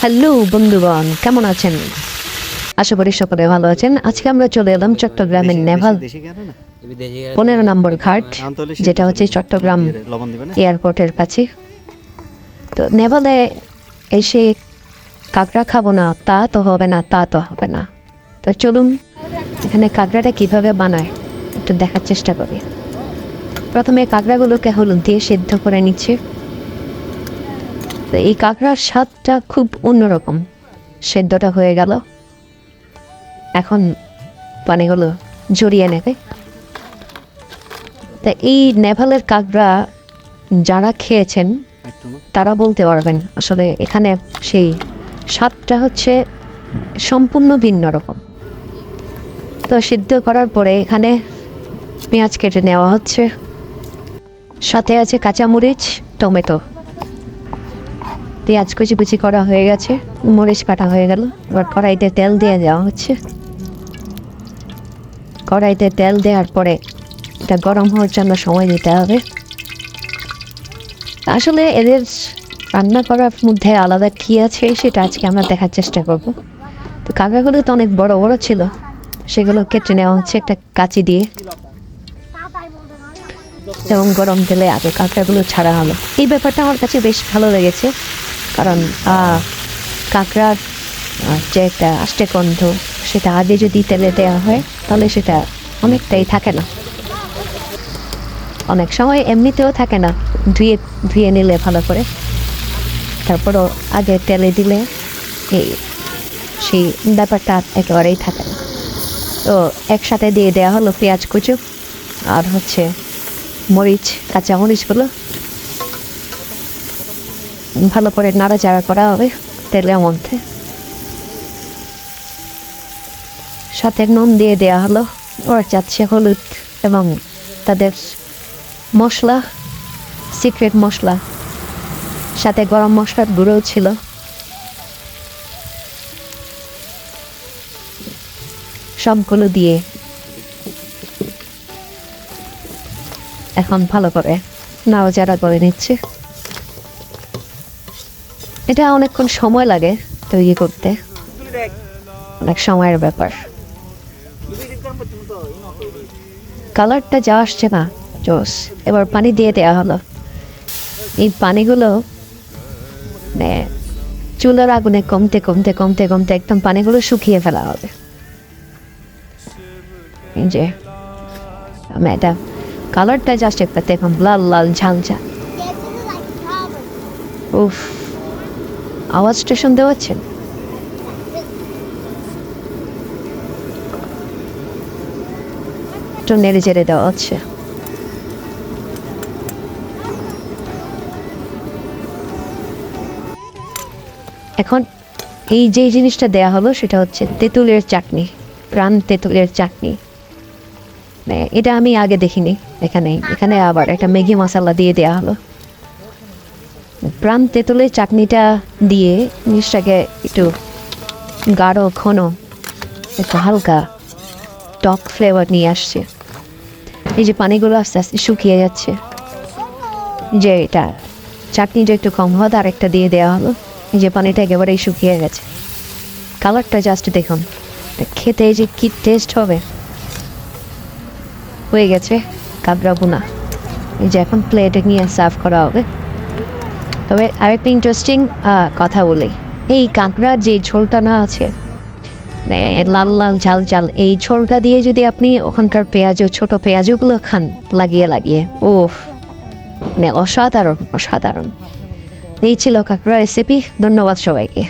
Hello বন্ধুগণ কেমন আছেন? আশা করি সকলে ভালো আছেন। আজকে আমরা চলে এলাম চট্টগ্রামের নেভাল পনেরো নম্বর ঘাট যেটা হচ্ছে চট্টগ্রাম এয়ারপোর্টের কাছে। তো নেভালে এসে কাঁকড়া খাব না তা তো হবে না তা তো হবে না। তো চলুন এখানে কাঁকড়াটা কীভাবে বানায় একটু দেখার চেষ্টা করি। প্রথমে কাঁকড়াগুলোকে হলুদ দিয়ে সেদ্ধ করে নিচ্ছে। তো এই কাঁকড়ার স্বাদটা খুব অন্যরকম। সেদ্ধটা হয়ে গেল। এখন পানিগুলো জড়িয়ে নেবে। তা এই নেভালের কাঁকড়া যারা খেয়েছেন, তারা বলতে পারবেন আসলে এখানে সেই স্বাদটা হচ্ছে সম্পূর্ণ ভিন্ন রকম। তো সিদ্ধ করার পরে এখানে পেঁয়াজ কেটে নেওয়া হচ্ছে। সাথে আছে কাঁচামরিচ, টমেটো। পেঁয়াজ কুচি কুচি করা হয়ে গেছে। মরিচ কাটা হয়ে গেল। এবার কড়াইতে তেল দিয়ে দেওয়া হচ্ছে। কড়াইতে তেল দেওয়ার পরে এটা গরম হওয়ার জন্য সময় দিতে হবে। আসলে এদের রান্না করার মধ্যে আলাদা কী আছে সেটা আজকে আমরা দেখার চেষ্টা করব। তো কাঁকড়াগুলো তো অনেক বড় বড় ছিল। সেগুলো কেটে নেওয়া হচ্ছে একটা কাঁচি দিয়ে। এবং গরম তেলে আগে কাঁকড়াগুলো ছাড়া হলো। এই ব্যাপারটা আমার কাছে বেশ ভালো লেগেছে। কারণ কাঁকড়ার যে একটা আষ্টে গন্ধ সেটা আগে যদি তেলে দেওয়া হয়, তাহলে সেটা অনেকটাই থাকে না। অনেক সময় এমনিতেও থাকে না, ধুয়ে ধুয়ে নিলে ভালো করে। তারপরও আগে তেলে দিলে এই, সেই ব্যাপারটা একেবারেই থাকে না। তো একসাথে দিয়ে দেওয়া হলো পেঁয়াজ কুচু, আর হচ্ছে মরিচ কাঁচা মরিচগুলো ভালো করে নাড়াচাড়া করা হবে তেলের মধ্যে। সাথে নুন দিয়ে দেওয়া হলো, ওরা চাচ্ছে হলুদ এবং তাদের মশলা সিক্রেট মশলা, সাথে গরম মশলার গুঁড়োও ছিল। সবগুলো দিয়ে এখন ভালো করে নাড়াচাড়া করে নিচ্ছে। এটা অনেকক্ষণ সময় লাগে তৈরি করতে। অনেক সময়ের ব্যাপার। কালারটা যা আসছে না, জোস। এবার পানি দিয়ে দেওয়া হলো। এই পানিগুলো মানে চুলার আগুনে কমতে কমতে কমতে কমতে একদম পানিগুলো শুকিয়ে ফেলা হবে। যে আমি এটা কালারটা জাস্ট একটা দেখুন লাল লাল ঝাল ঝাল। উফ। আওয়াজটা স্টেশন দেওয়াচ্ছেন নেড়ে চেড়ে দেওয়া হচ্ছে। এখন এই যে জিনিসটা দেয়া হলো, সেটা হচ্ছে তেঁতুলের চাটনি, প্রাণ তেঁতুলের চাটনি। মানে এটা আমি আগে দেখিনি, এখানে এখানে আবার একটা ম্যাগি মশালা দিয়ে দেওয়া হলো। প্রাণ তেঁতুলের চাটনিটা দিয়ে জিনিসটাকে একটু গাঢ়, ঘন, একটু হালকা টক ফ্লেভার নিয়ে আসছে। এই যে পানিগুলো আস্তে আস্তে শুকিয়ে যাচ্ছে। যে এটা, চাটনিটা একটু কম হওয়া আর একটা দিয়ে দেওয়া হলো। এই যে পানিটা একেবারেই শুকিয়ে গেছে। কালারটা জাস্ট দেখুন। খেতে যে কি টেস্ট হবে? হয়ে গেছে কাবরা বুনা এই যে এখন প্লেটে নিয়ে সার্ভ করা হবে। তবে আরেকটা ইন্টারেস্টিং কথা বলি। এই কাঁকড়ার যে ঝোলটা না আছে মানে লাল লাল ঝাল ঝাল, এই ঝোলটা দিয়ে যদি আপনি ওখানকার পেঁয়াজ ছোট পেঁয়াজগুলো খান লাগিয়ে লাগিয়ে ও মানে অসাধারণ অসাধারণ। এই ছিল কাঁকড়া রেসিপি ধন্যবাদ সবাইকে।